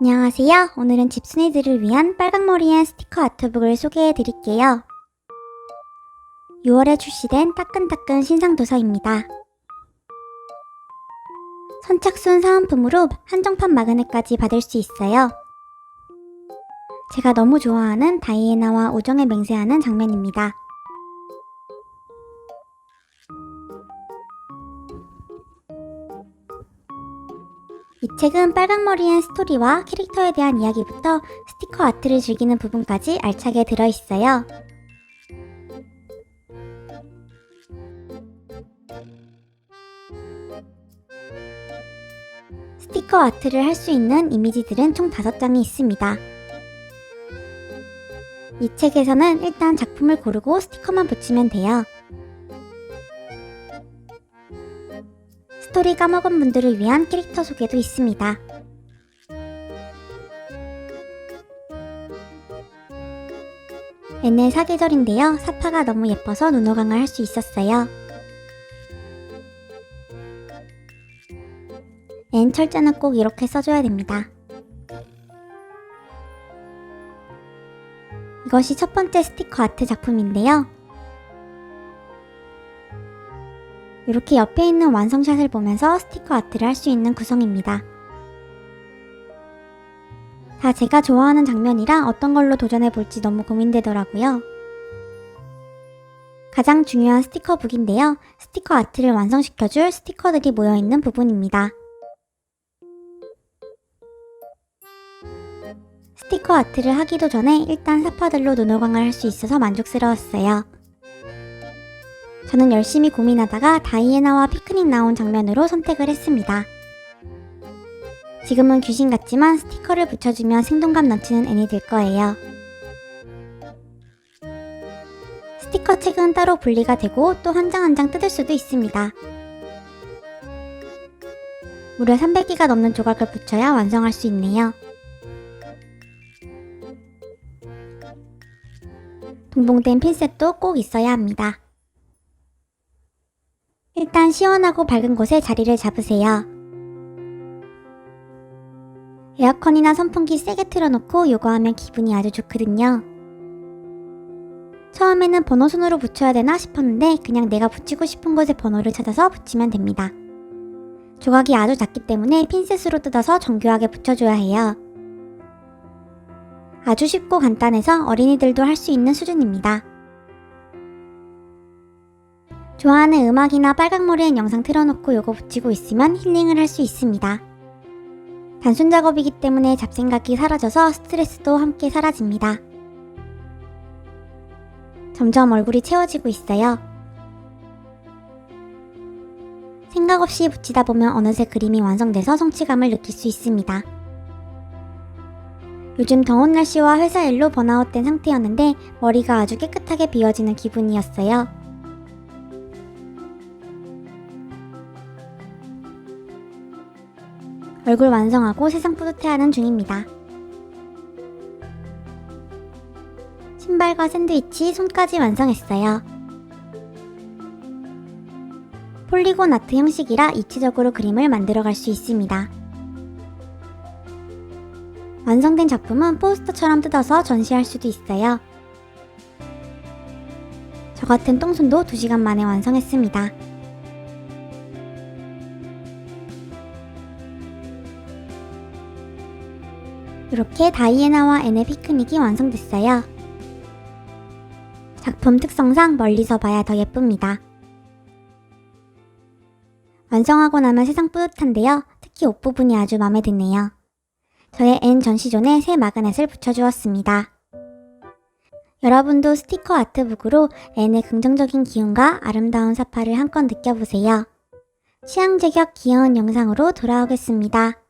안녕하세요. 오늘은 집순이들을 위한 빨강머리엔 스티커 아트북을 소개해 드릴게요. 6월에 출시된 따끈따끈 신상도서입니다. 선착순 사은품으로 한정판 마그넷까지 받을 수 있어요. 제가 너무 좋아하는 다이애나와 우정에 맹세하는 장면입니다. 이 책은 빨강머리엔 스토리와 캐릭터에 대한 이야기부터 스티커 아트를 즐기는 부분까지 알차게 들어있어요. 스티커 아트를 할 수 있는 이미지들은 총 5장이 있습니다. 이 책에서는 일단 작품을 고르고 스티커만 붙이면 돼요. 스토리 까먹은 분들을 위한 캐릭터 소개도 있습니다. 옛날 사계절인데요. 사파가 너무 예뻐서 눈호강을 할 수 있었어요. N 철자는 꼭 이렇게 써줘야 됩니다. 이것이 첫 번째 스티커 아트 작품인데요. 이렇게 옆에 있는 완성샷을 보면서 스티커 아트를 할 수 있는 구성입니다. 다 제가 좋아하는 장면이라 어떤 걸로 도전해 볼지 너무 고민되더라고요. 가장 중요한 스티커북인데요. 스티커 아트를 완성시켜줄 스티커들이 모여있는 부분입니다. 스티커 아트를 하기도 전에 일단 사파들로 눈호강을 할 수 있어서 만족스러웠어요. 저는 열심히 고민하다가 다이애나와 피크닉 나온 장면으로 선택을 했습니다. 지금은 귀신 같지만 스티커를 붙여주면 생동감 넘치는 애니 될 거예요. 스티커 책은 따로 분리가 되고 또 한 장 한 장 뜯을 수도 있습니다. 무려 300개가 넘는 조각을 붙여야 완성할 수 있네요. 동봉된 핀셋도 꼭 있어야 합니다. 일단 시원하고 밝은 곳에 자리를 잡으세요. 에어컨이나 선풍기 세게 틀어놓고 요거 하면 기분이 아주 좋거든요. 처음에는 번호 순으로 붙여야 되나 싶었는데 그냥 내가 붙이고 싶은 곳에 번호를 찾아서 붙이면 됩니다. 조각이 아주 작기 때문에 핀셋으로 뜯어서 정교하게 붙여줘야 해요. 아주 쉽고 간단해서 어린이들도 할 수 있는 수준입니다. 좋아하는 음악이나 빨강머리엔 영상 틀어놓고 요거 붙이고 있으면 힐링을 할 수 있습니다. 단순 작업이기 때문에 잡생각이 사라져서 스트레스도 함께 사라집니다. 점점 얼굴이 채워지고 있어요. 생각 없이 붙이다 보면 어느새 그림이 완성돼서 성취감을 느낄 수 있습니다. 요즘 더운 날씨와 회사 일로 번아웃된 상태였는데 머리가 아주 깨끗하게 비워지는 기분이었어요. 얼굴 완성하고 세상 뿌듯해하는 중입니다. 신발과 샌드위치, 손까지 완성했어요. 폴리곤 아트 형식이라 입체적으로 그림을 만들어갈 수 있습니다. 완성된 작품은 포스터처럼 뜯어서 전시할 수도 있어요. 저 같은 똥손도 2시간 만에 완성했습니다. 이렇게 다이애나와 앤의 피크닉이 완성됐어요. 작품 특성상 멀리서 봐야 더 예쁩니다. 완성하고 나면 세상 뿌듯한데요. 특히 옷 부분이 아주 마음에 드네요. 저의 앤 전시존에 새 마그넷을 붙여주었습니다. 여러분도 스티커 아트북으로 앤의 긍정적인 기운과 아름다운 사파를 한껏 느껴보세요. 취향 제격 귀여운 영상으로 돌아오겠습니다.